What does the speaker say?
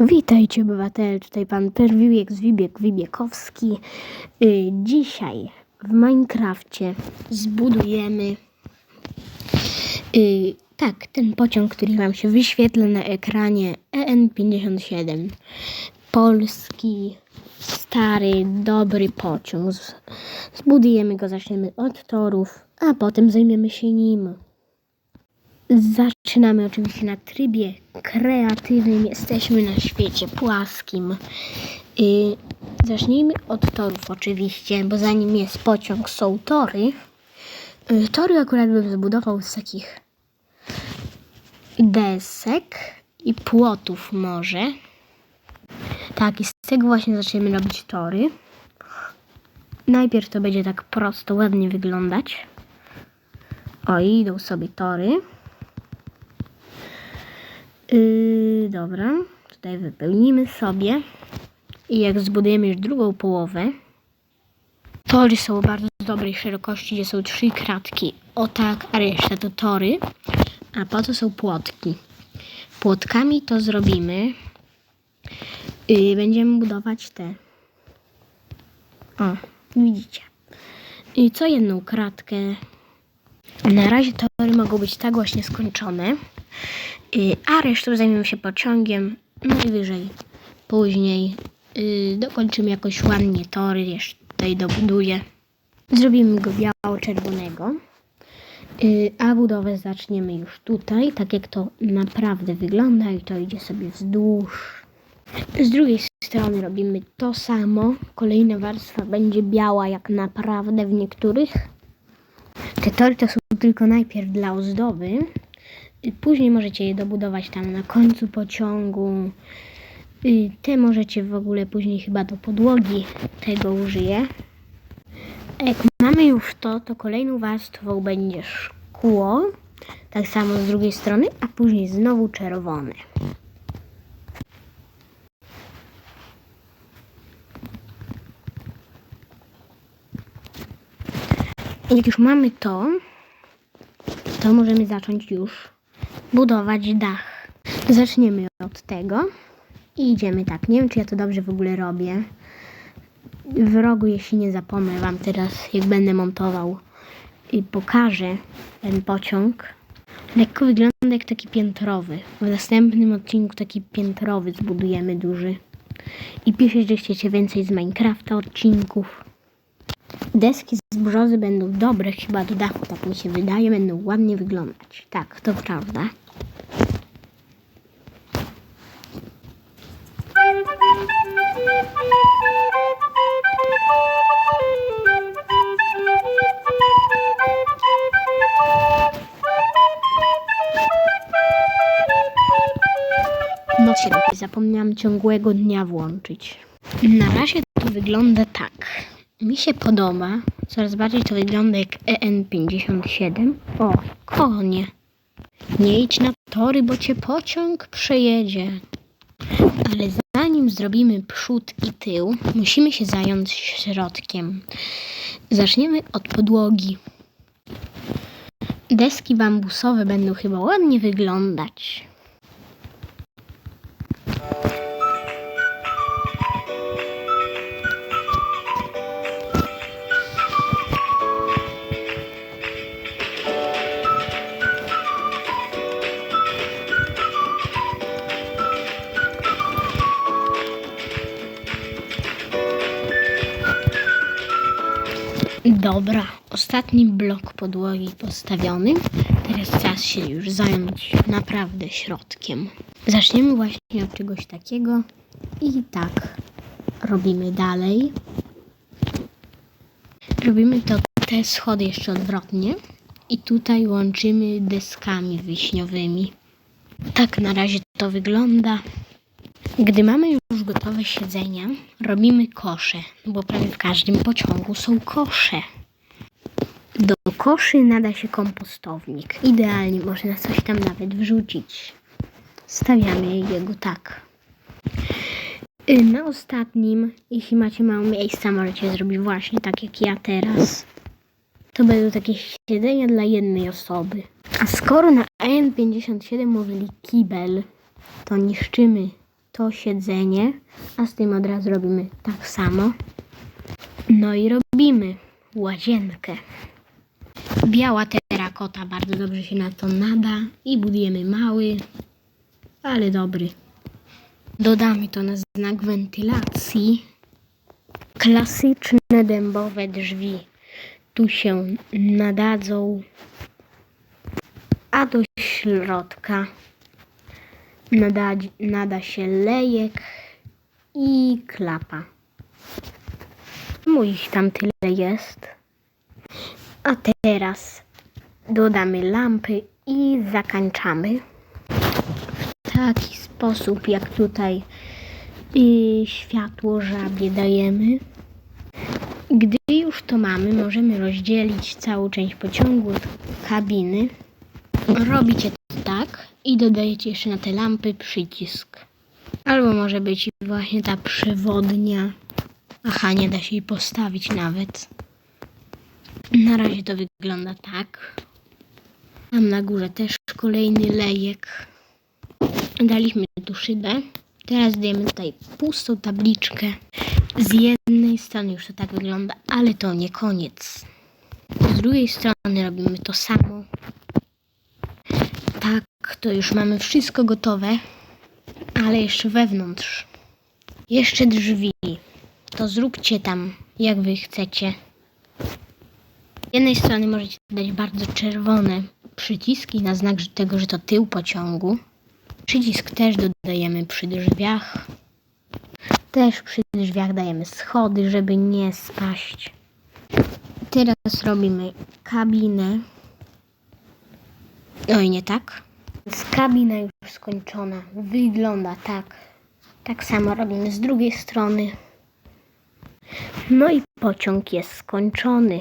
Witajcie obywatele, tutaj pan Perwiłek Zwibiek Wibiekowski. Y, dzisiaj w Minecrafcie zbudujemy y, tak, ten pociąg, który wam się wyświetla na ekranie EN57. Polski, stary, dobry pociąg. Z- Zbudujemy go, zaczniemy od torów, a potem zajmiemy się nim. Zaczynamy oczywiście na trybie kreatywnym. Jesteśmy na świecie płaskim. Yy, zacznijmy od torów oczywiście, bo zanim jest pociąg są tory. Yy, tory akurat bym zbudował z takich desek i płotów może. Tak, i z tego właśnie zaczniemy robić tory. Najpierw to będzie tak prosto, ładnie wyglądać. O, idą sobie tory. Yy, dobra, tutaj wypełnimy sobie. I jak zbudujemy już drugą połowę, tory są bardzo dobrej szerokości, gdzie są trzy kratki. O tak, a reszta to tory. A po to są płotki. Płotkami to zrobimy. Yy, będziemy budować te. O, widzicie. I co jedną kratkę. Na razie tory mogą być tak właśnie skończone. Y, a resztą zajmiemy się pociągiem. Najwyżej później y, dokończymy jakoś ładnie tory, jeszcze tutaj dobuduję. Zrobimy go biało-czerwonego. Y, a budowę zaczniemy już tutaj, tak jak to naprawdę wygląda i to idzie sobie wzdłuż. Z drugiej strony robimy to samo. Kolejna warstwa będzie biała jak naprawdę w niektórych. Te tory to są tylko najpierw dla ozdoby. Później możecie je dobudować tam na końcu pociągu. Te możecie w ogóle później chyba do podłogi tego użyję. A Jak mamy już to, to kolejną warstwą będzie szkło. Tak samo z drugiej strony, a później znowu czerwone. Jak już mamy to, to możemy zacząć już budować dach. Zaczniemy od tego i idziemy tak. Nie wiem, czy ja to dobrze w ogóle robię. W rogu, jeśli nie zapomnę Wam teraz, jak będę montował i pokażę ten pociąg. Lekko wygląda jak taki piętrowy. W następnym odcinku taki piętrowy zbudujemy duży. I piszcie, że chcecie więcej z Minecrafta odcinków. Deski z brzozy będą dobre chyba do dachu, tak mi się wydaje, będą ładnie wyglądać. Tak, to prawda. No się zapomniałam ciągłego dnia włączyć. Na razie to wygląda tak. Mi się podoba. Coraz bardziej to wygląda jak EN57. O, konie. Nie idź na tory, bo cię pociąg przejedzie. Ale zanim zrobimy przód i tył, musimy się zająć środkiem. Zaczniemy od podłogi. Deski bambusowe będą chyba ładnie wyglądać. Dobra, ostatni blok podłogi postawiony. Teraz czas się już zająć naprawdę środkiem. Zaczniemy właśnie od czegoś takiego i tak robimy dalej. Robimy to te schody jeszcze odwrotnie i tutaj łączymy deskami wiśniowymi. Tak na razie to wygląda. Gdy mamy już gotowe siedzenia, robimy kosze, bo prawie w każdym pociągu są kosze. Do koszy nada się kompostownik. Idealnie można coś tam nawet wrzucić. Stawiamy jego tak. Y, Na ostatnim, jeśli macie mało miejsca, możecie zrobić właśnie tak jak ja teraz. To będą takie siedzenia dla jednej osoby. A skoro na N57 mówili kibel, to niszczymy to siedzenie, a z tym od razu robimy tak samo. No i robimy łazienkę. Biała terakota bardzo dobrze się na to nada i budujemy mały, ale dobry. Dodamy to na znak wentylacji. Klasyczne dębowe drzwi tu się nadadzą, a do środka nada, nada się lejek i klapa. Mój tam tyle jest. A teraz dodamy lampy i zakańczamy. W taki sposób, jak tutaj y, światło żabie dajemy. Gdy już to mamy, możemy rozdzielić całą część pociągu od kabiny. Robicie to tak i dodajecie jeszcze na te lampy przycisk. Albo może być właśnie ta przewodnia. Aha, nie da się jej postawić nawet. Na razie to wygląda tak. Tam na górze też kolejny lejek. Daliśmy tu szybę. Teraz dajemy tutaj pustą tabliczkę. Z jednej strony już to tak wygląda, ale to nie koniec. Z drugiej strony robimy to samo. Tak, to już mamy wszystko gotowe, ale jeszcze wewnątrz. Jeszcze drzwi. To zróbcie tam, jak wy chcecie. Z jednej strony możecie dać bardzo czerwone przyciski na znak tego, że to tył pociągu. Przycisk też dodajemy przy drzwiach. Też przy drzwiach dajemy schody, żeby nie spaść. Teraz robimy kabinę. Oj, nie tak. Więc kabina już skończona. Wygląda tak. Tak samo robimy z drugiej strony. No i pociąg jest skończony.